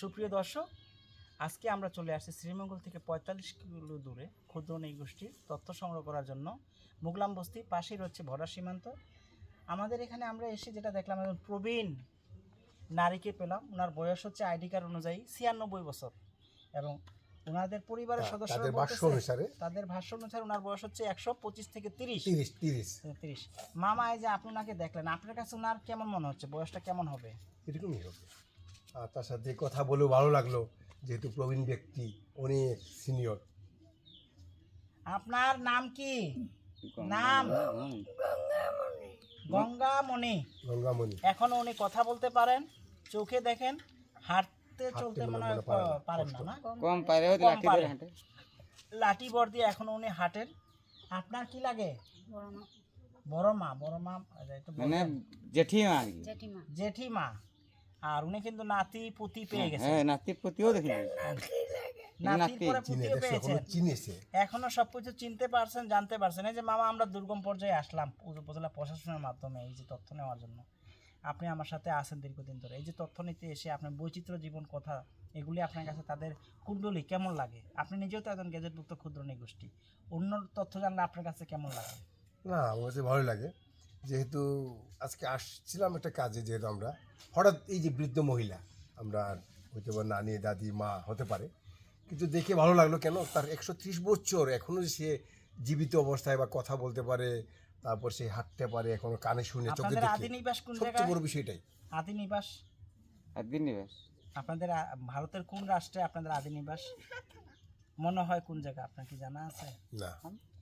সুপ্রিয় দর্শক আজকে আমরা চলে আসছি শ্রীমঙ্গল থেকে পঁয়তাল্লিশ কিলো দূরে ক্ষুদ্র গোষ্ঠীর তথ্য সংগ্রহ করার জন্য। মুগলাম বস্তি পাশেই রয়েছে ভরা সীমান্ত। আমাদের এখানে আমরা এসে যেটা দেখলাম একজন প্রবীণ নারীকে পেলাম। ওনার বয়স হচ্ছে আইডি কার্ড অনুযায়ী ছিয়ানব্বই বছর। এবং ওনাদের পরিবারের সদস্য তাদের ভাষ্য অনুসারে তাদের ভাষ্য অনুসারে ওনার বয়স হচ্ছে একশো পঁচিশ থেকে তিরিশ। তিরিশ তিরিশ। তিরিশ। মামা এই যে আপনি ওনাকে দেখলেন আপনার কাছে ওনার কেমন মনে হচ্ছে? বয়সটা কেমন হবে? এরকমই হবে। আর তার সাথে কথা বলেও ভালো লাগল যেহেতু প্রবীণ ব্যক্তি অনেক সিনিয়র আপনার নাম কি? নাম? গঙ্গামণি। গঙ্গামণি। এখনও উনি কথা বলতে পারেন চোখে দেখেন হাঁটতে চলতে মনে হয় না, পারেন না কম পারে হয়তো লাঠি। ধরে হাঁটে। লাঠি বর দিয়ে এখনও উনি হাঁটেন। আপনার কি লাগে? বড় মা। বড় মা আচ্ছা, মানে বলেন। জেঠিমা। জেঠিমা। আর উনি কিন্তু নাতি পুতি পেয়ে গেছেন। হ্যাঁ দেখি নাতির নাতি পুতিও এখনও এখনও সবকিছু চিনতে পারছেন জানতে পারছেন। এই যে মামা আমরা দুর্গম পর্যায়ে আসলাম উপজেলা প্রশাসনের মাধ্যমে এই যে তথ্য নেওয়ার জন্য। আপনি আমার সাথে আছেন দীর্ঘদিন ধরে। এই যে তথ্য নিতে এসে আপনার বৈচিত্র্য জীবন কথা এগুলি আপনার কাছে তাদের কুণ্ডলী কেমন লাগে? আপনি নিজেও তো একজন গেজেটভুক্ত ক্ষুদ্র নিগোষ্ঠী। অন্য তথ্য জানলে আপনার কাছে কেমন লাগে? না আমার কাছে ভালো লাগে। যেহেতু আজকে আসছিলাম একটা কাজে যেহেতু আমরা হঠাৎ এই যে বৃদ্ধ মহিলা আমরা হয়তো বা নানি দাদি মা হতে পারে কিন্তু দেখে ভালো লাগল কেন? তার একশো ত্রিশ বছর এখনও সে জীবিত অবস্থায় বা কথা বলতে পারে তারপর সে হাঁটতে পারে এখনও কানে শুনে চোখে আপনাদের আদি দেখে নিবাস কোন সবচেয়ে বড় বিষয়টাই আদি নিবাস? আর নিবাস। আপনাদের ভারতের কোন রাষ্ট্রে আপনাদের আদি নিবাস? মনে হয় কোন জায়গা আপনার কি জানা আছে? না।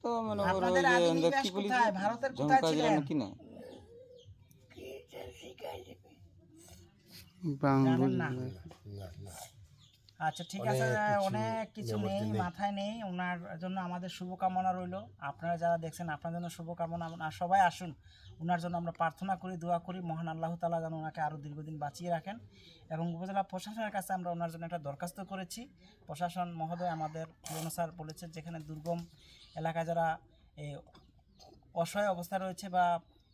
তো মনে করো ওই যে কি বলি ভারতের কোথায় ছিলেন? কি না না। আচ্ছা ঠিক আছে অনেক কিছু নেই। মাথায় নেই। ওনার জন্য আমাদের শুভকামনা রইল। আপনারা যারা দেখছেন আপনার জন্য শুভকামনা। সবাই আসুন। ওনার জন্য আমরা প্রার্থনা করি দোয়া করি। মহান আল্লাহ তালা যেন ওনাকে আরও দীর্ঘদিন বাঁচিয়ে রাখেন এবং উপজেলা প্রশাসনের কাছে আমরা ওনার জন্য একটা দরখাস্ত করেছি। প্রশাসন মহোদয় আমাদের পুরনো স্যার বলেছেন যেখানে দুর্গম এলাকায় যারা অসহায় অবস্থায় রয়েছে বা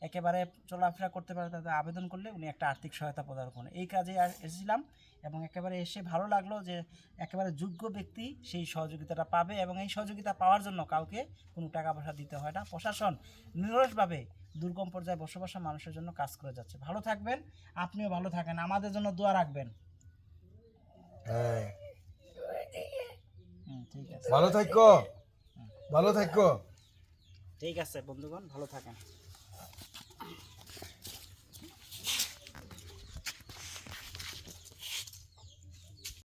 একেবারে চলাফেরা করতে পারে তাদের আবেদন করলে উনি একটা আর্থিক সহায়তা প্রদান করেন। এই কাজে আর- এসেছিলাম এবং একেবারে এসে ভালো লাগল যে একেবারে যোগ্য ব্যক্তি সেই সহযোগিতাটা পাবে এবং এই সহযোগিতা পাওয়ার জন্য কাউকে কোনো টাকা পয়সা দিতে হয় না। প্রশাসন নিরসভাবে দুর্গম পর্যায়ে বসবাসা মানুষের জন্য কাজ করে যাচ্ছে। ভালো থাকবেন আপনিও ভালো থাকেন আমাদের জন্য দোয়া রাখবেন। হ্যাঁ ঠিক আছে। ভালো থাকো। ভালো থাকো। ঠিক আছে বন্ধুগণ ভালো থাকেন।